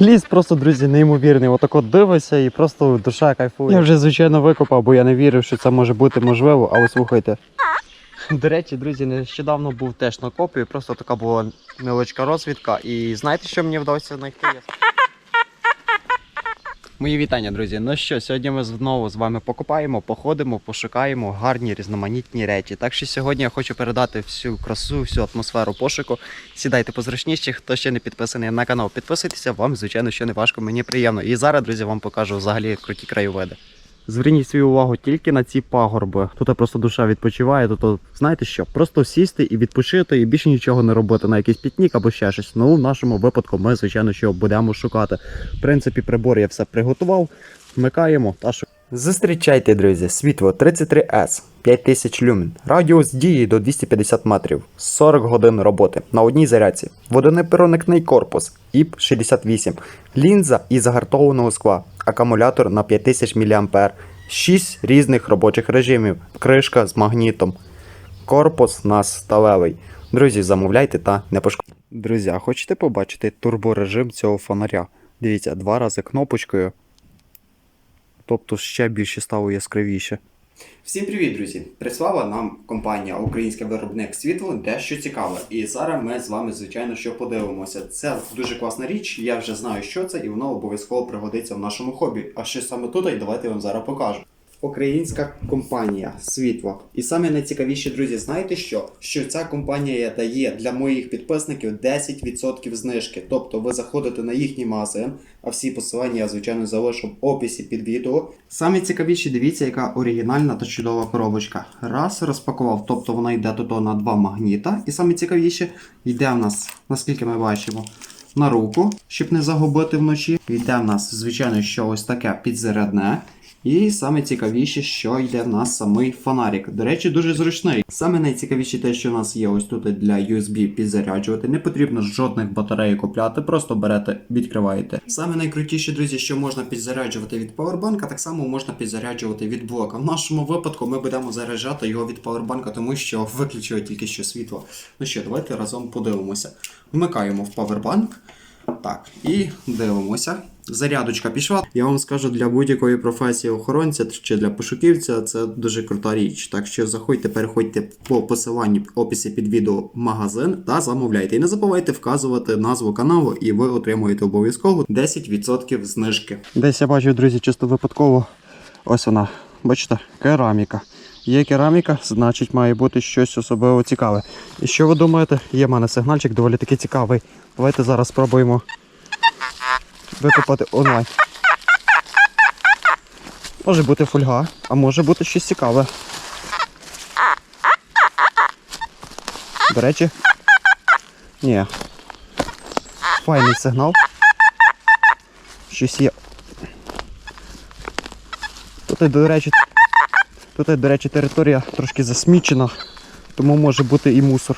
Ліс просто, друзі, неймовірний. Отак от дивишся і просто душа кайфує. Я вже, звичайно, викопав, бо я не вірив, що це може бути можливо, але слухайте. До речі, друзі, нещодавно був теж на копі, просто така була невеличка розвідка. І знаєте, що мені вдалося знайти? Мої вітання, друзі. Ну що, сьогодні ми знову з вами покопаємо, походимо, пошукаємо гарні різноманітні речі. Так що сьогодні я хочу передати всю красу, всю атмосферу пошуку. Сідайте позручніше, хто ще не підписаний на канал, підписуйтеся, вам, звичайно, що не важко, мені приємно. І зараз, друзі, вам покажу взагалі круті краєвиди. Зверніть свою увагу тільки на ці пагорби. Тут просто душа відпочиває. Тут, знаєте що? Просто сісти і відпочити, і більше нічого не робити на якийсь пітнік або ще щось. Ну, в нашому випадку ми, звичайно, що будемо шукати. В принципі, прибор я все приготував. Вмикаємо та що. Зустрічайте, друзі, світло 33S, 5000 люмен, радіус дії до 250 метрів, 40 годин роботи на одній зарядці, водонепроникний корпус, ІП-68, лінза із загартованого скла, акумулятор на 5000 мА, 6 різних робочих режимів, кришка з магнітом, корпус у нас сталевий. Друзі, замовляйте та не пошкодуйте. Друзі, а хочете побачити турборежим цього фонаря? Дивіться, два рази кнопочкою тобто ще більше стало яскравіше. Всім привіт, друзі! Прислала нам компанія Український виробник світло дещо цікаве. І зараз ми з вами, звичайно, що подивимося. Це дуже класна річ, я вже знаю, що це, і воно обов'язково пригодиться в нашому хобі. А що саме тут, і давайте я вам зараз покажу. Українська компанія світло. І саме найцікавіше, друзі, знаєте що? Що ця компанія дає для моїх підписників 10% знижки. Тобто ви заходите на їхній магазин, а всі посилання я, звичайно, залишу в описі під відео. Саме цікавіше, дивіться, яка оригінальна та чудова коробочка. Раз розпакував, тобто вона йде тут на два магніта. І саме цікавіше, йде в нас, наскільки ми бачимо, на руку, щоб не загубити вночі. Йде в нас, звичайно, що ось таке підзарядне. І саме цікавіше, що йде в нас самий фонарик. До речі, дуже зручний. Саме найцікавіше те, що в нас є ось тут для USB підзаряджувати. Не потрібно жодних батарей купляти, просто берете, відкриваєте. Саме найкрутіше, друзі, що можна підзаряджувати від павербанка, так само можна підзаряджувати від блока. В нашому випадку ми будемо заряджати його від павербанка, тому що виключили тільки що світло. Ну що, давайте разом подивимося. Вмикаємо в павербанк. Так, і дивимося. Зарядочка пішла. Я вам скажу, для будь-якої професії охоронця чи для пошуківця це дуже крута річ. Так що заходьте, переходьте по посиланню в описі під відео магазин та замовляйте. І не забувайте вказувати назву каналу, і ви отримуєте обов'язково 10% знижки. Десь я бачу, друзі, чисто випадково. Ось вона. Бачите, кераміка. Є кераміка, значить має бути щось особливо цікаве. І що ви думаєте? Є в мене сигнальчик доволі таки цікавий. Давайте зараз спробуємо викопати онлайн. Може бути фольга, а може бути щось цікаве. До речі. Ні. Файний сигнал. Щось є. Тут, до речі, тут, до речі, територія трошки засмічена, тому може бути і мусор.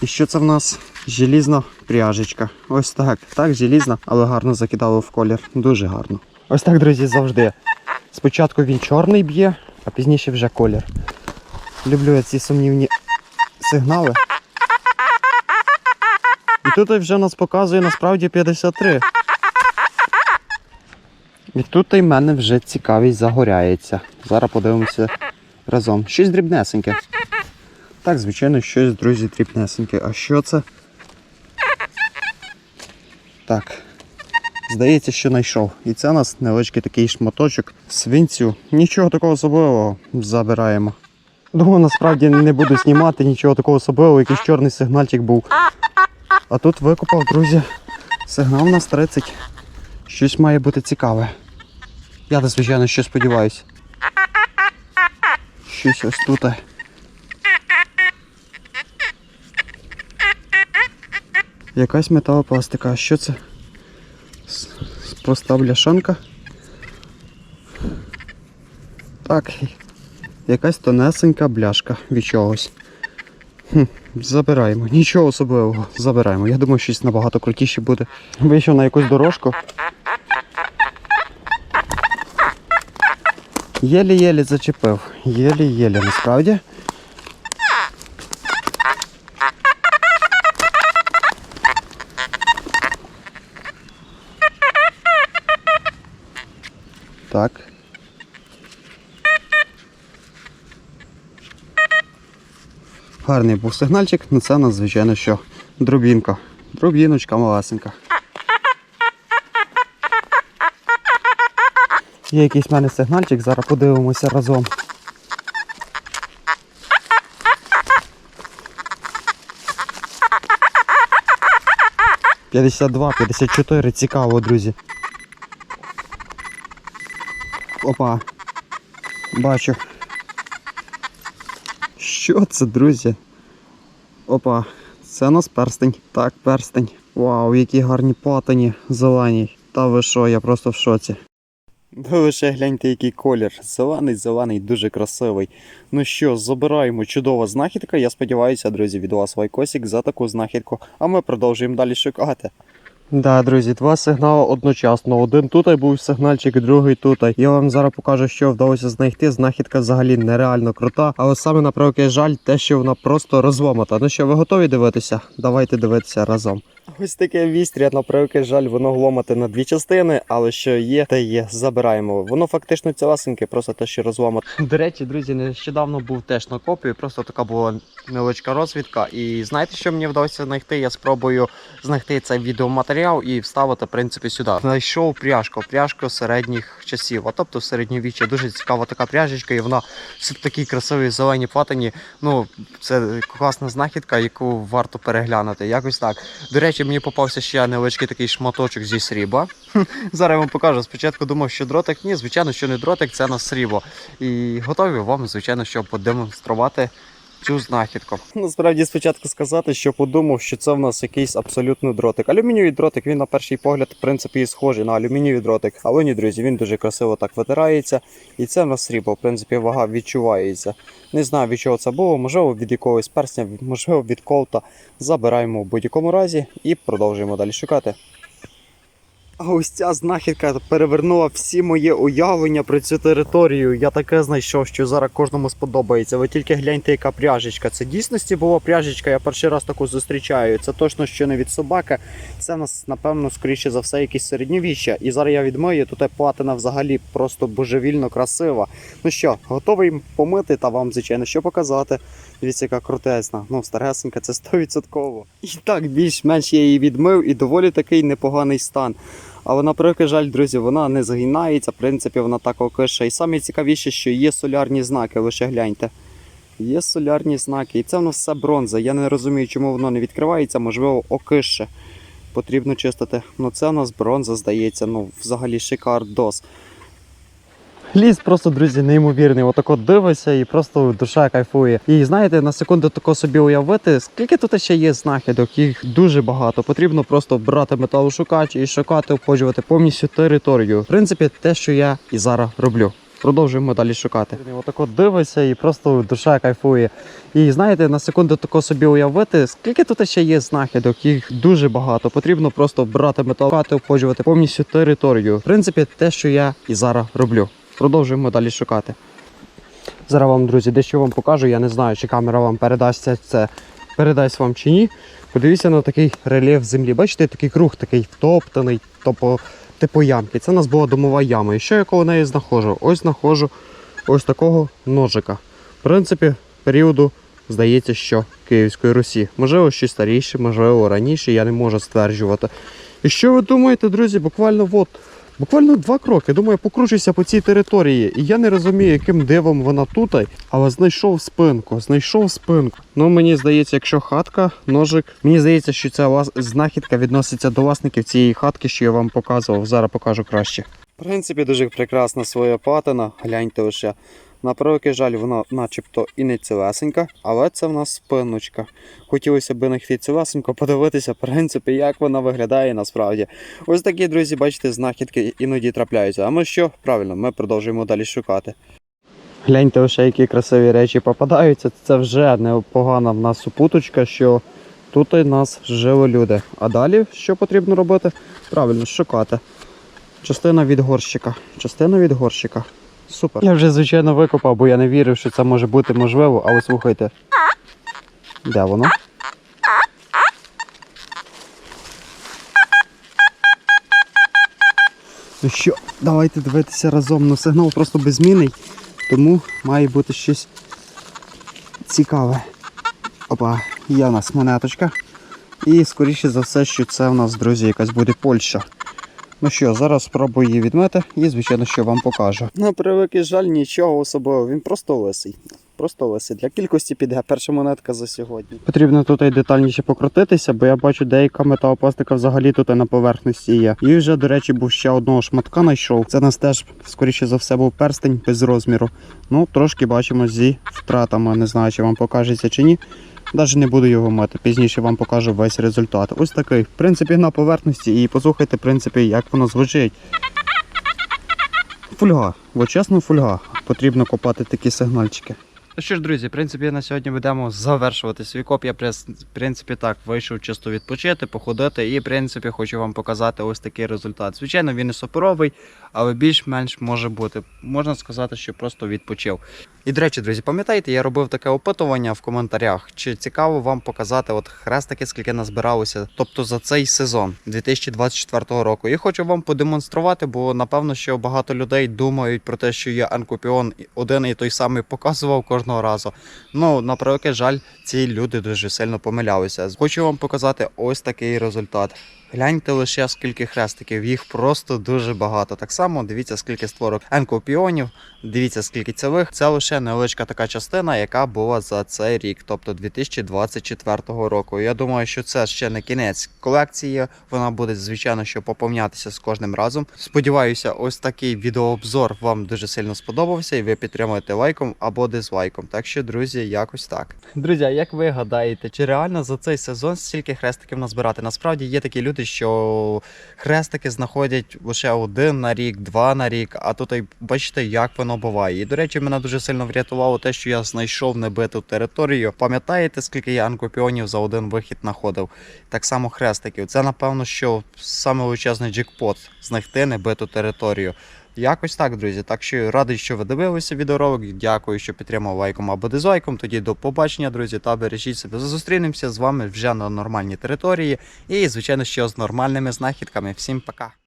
І що це в нас? Желізна пряжечка. Ось так. Так, желізна, але гарно закидало в колір. Дуже гарно. Ось так, друзі, завжди. Спочатку він чорний б'є, а пізніше вже колір. Люблю я ці сумнівні сигнали. І тут вже нас показує насправді 53. І тут і в мене вже цікавість загоряється. Зараз подивимося разом. Щось дрібнесеньке. Так, звичайно, щось, друзі, дрібнесеньке. А що це? Так. Здається, що знайшов. І це у нас невеличкий такий шматочок свинцю. Нічого такого особливого забираємо. Думаю, насправді не буду знімати нічого такого особливого, якийсь чорний сигнальчик був. А тут викопав, друзі, сигнал у нас 30. Щось має бути цікаве. Я, звичайно, що сподіваюся. Щось ось тут. Якась металопластика. А що це? Проста бляшанка. Так. Якась тонесенька бляшка від чогось. Хм, забираємо. Нічого особливого. Забираємо. Я думаю, щось набагато крутіше буде. Вийшов на якусь дорожку. Єлі-єлі зачепив. Єлі-єлі насправді. Так. Гарний був сигнальчик, але це у нас, звичайно, що дробінка. Дробіночка малесенька. Є якийсь в мене сигнальчик, зараз подивимося разом. П'ятдесят два, п'ятдесят чотири, цікаво, друзі. Опа. Бачу. Що це, друзі? Опа, це у нас перстень. Так, перстень. Вау, які гарні патині зелені. Та ви що, я просто в шоці. Ви лише гляньте, який колір. Зелений, зелений, дуже красивий. Ну що, забираємо чудова знахідка. Я сподіваюся, друзі, від вас лайкосик за таку знахідку. А ми продовжуємо далі шукати. Да, друзі, два сигнали одночасно. Один тут був сигнальчик, другий тут. Я вам зараз покажу, що вдалося знайти. Знахідка взагалі нереально крута. Але саме на превеликий жаль, те, що вона просто розломата. Ну що, ви готові дивитися? Давайте дивитися разом. Ось таке вістря, на превеликий жаль, воно гломате на дві частини, але що є, те є. Забираємо. Воно фактично цілесеньке, просто те, що розломате. До речі, друзі, нещодавно був теж на копію, просто така була невеличка розвідка. І знаєте, що мені вдалося знайти? Я спробую знайти цей відеоматеріал і вставити, в принципі, сюди. Знайшов пряжку, пряжку середніх часів, а тобто середньовіччя. Дуже цікава така пряжечка, і вона все в такій красивій зеленій платині. Ну, це класна знахідка, яку варто переглянути. Якось так. До речі, мені попався ще невеличкий такий шматочок зі срібла. Зараз я вам покажу. Спочатку думав, що дротик. Ні, звичайно, що не дротик, це на срібло. І готові вам, звичайно, щоб продемонструвати цю знахідку. Насправді спочатку сказати, що подумав, що це в нас якийсь абсолютно дротик. Алюмінієвий дротик, він на перший погляд, в принципі, і схожий на алюмінієвий дротик. Але ні, друзі, він дуже красиво так витирається. І це в нас срібло, в принципі, вага відчувається. Не знаю від чого це було, можливо, від якогось персня, можливо, від колта. Забираємо в будь-якому разі і продовжуємо далі шукати. А ось ця знахідка перевернула всі моє уявлення про цю територію. Я таке знайшов, що зараз кожному сподобається. Ви тільки гляньте, яка пряжечка. Це дійсності була пряжечка, я перший раз таку зустрічаю. Це точно що не від собаки. Це нас, напевно, скоріше за все, якісь середньовіща. І зараз я відмию, тут платина взагалі просто божевільно красива. Ну що, готовий помити та вам, звичайно, що показати. Дивіться, яка крутезна. Ну, старесенька, це 100%. І так, більш-менш я її відмив і доволі такий непоганий стан. Але на превеликий жаль, друзі, вона не загинається, в принципі, вона так окише. І найцікавіше, що є солярні знаки, лише гляньте. Є солярні знаки. І це воно все бронза. Я не розумію, чому воно не відкривається, можливо, окише. Потрібно чистити. Ну це у нас бронза, здається. Ну, взагалі шикардос. Ліс просто, друзі, неймовірний. Отако дивишся і просто душа кайфує. І знаєте, на секунду тако собі уявити, скільки тут ще є знахідок, їх дуже багато. Потрібно просто брати металошукач і шукати, обходжувати повністю територію. В принципі, те, що я і зараз роблю. Продовжуємо далі шукати. Отако дивишся і просто душа кайфує. І знаєте, на секунду тако собі уявити, скільки тут ще є знахідок, їх дуже багато. Потрібно просто брати металошукати, обходжувати повністю територію. В принципі, те, що я і зараз роблю. Продовжуємо далі шукати. Зараз вам, друзі, дещо вам покажу. Я не знаю, чи камера вам передасться це передасть вам чи ні. Подивіться на такий рельєф землі. Бачите, такий круг такий втоптаний, тобто типу ямки. Це у нас була домова яма. І що я коло неї знаходжу? Ось знаходжу ось такого ножика. В принципі, періоду, здається, що Київської Русі. Можливо, щось старіше, можливо, раніше, я не можу стверджувати. І що ви думаєте, друзі? Буквально от. Буквально два кроки. Думаю, покручуся по цій території. І я не розумію, яким дивом вона тут, але знайшов спинку, знайшов спинку. Ну мені здається, якщо хатка, ножик, мені здається, що ця знахідка відноситься до власників цієї хатки, що я вам показував. Зараз покажу краще. В принципі, дуже прекрасна своя патина. Гляньте лише. На превеликий жаль, вона начебто і не цілесенька, але це в нас спиночка. Хотілося б знайти цілесенько, подивитися, в принципі, як вона виглядає насправді. Ось такі, друзі, бачите, знахідки іноді трапляються. А ми що? Правильно, ми продовжуємо далі шукати. Гляньте лише, які красиві речі попадаються. Це вже непогана в нас супуточка, що тут у нас жили люди. А далі що потрібно робити? Правильно, шукати. Частина від горщика. Частина від горщика. Супер. Я вже, звичайно, викопав, бо я не вірив, що це може бути можливо, але слухайте. Де воно? Ну що, давайте дивитися разом. Ну сигнал просто беззмінний, тому має бути щось цікаве. Опа, є у нас монеточка. І скоріше за все, що це у нас, друзі, якась буде Польща. Ну що, зараз спробую її відмити і, звичайно, що вам покажу. На превеликий жаль, нічого особливого, він просто лисий. Просто лисий. Для кількості піде перша монетка за сьогодні. Потрібно тут і детальніше покрутитися, бо я бачу, деяка металопластика взагалі тут на поверхності є. І вже, до речі, був ще одного шматка знайшов. Це нас теж, скоріше за все, був перстень без розміру. Ну, трошки бачимо зі втратами. Не знаю, чи вам покажеться чи ні. Навіть не буду його мати, Пізніше вам покажу весь результат. Ось такий, в принципі, на поверхності. І послухайте, в принципі, як воно звучить. Фольга, бо чесно, фольга. Потрібно копати такі сигнальчики. Ну що ж, друзі, в принципі, на сьогодні будемо завершувати свій коп. Я в принципі так вийшов чисто відпочити, походити, і в принципі хочу вам показати ось такий результат. Звичайно, він не суперовий, але більш-менш може бути. Можна сказати, що просто відпочив. І до речі, друзі, пам'ятаєте, я робив таке опитування в коментарях. Чи цікаво вам показати от хрестики, скільки назбиралося, тобто за цей сезон 2024 року. І хочу вам подемонструвати, бо напевно, що багато людей думають про те, що я Анкопіон один і той самий показував кожного разу. Ну, на превеликий жаль, ці люди дуже сильно помилялися. Хочу вам показати ось такий результат. Гляньте лише скільки хрестиків, їх просто дуже багато. Так само дивіться, скільки створок енкопіонів, дивіться, скільки цілих. Це лише невеличка така частина, яка була за цей рік, тобто 2024 року. Я думаю, що це ще не кінець колекції. Вона буде, звичайно, що поповнятися з кожним разом. Сподіваюся, ось такий відеообзор вам дуже сильно сподобався, і ви підтримуєте лайком або дизлайком. Так що, друзі, якось так. Друзі, як ви гадаєте, чи реально за цей сезон стільки хрестиків назбирати? Насправді є такі люди, що хрестики знаходять лише один на рік, два на рік, а тут бачите, як воно буває. І до речі, мене дуже сильно врятувало те, що я знайшов небиту територію. Пам'ятаєте, скільки я анкопіонів за один вихід знаходив? Так само хрестиків. Це напевно, що саме величезний джекпот знайти небиту територію. Якось так, друзі. Так що радий, що ви дивилися відеоролик. Дякую, що підтримав лайком або дизлайком. Тоді до побачення, друзі, та бережіть себе. Зустрінемося з вами вже на нормальній території. І, звичайно, ще з нормальними знахідками. Всім пока.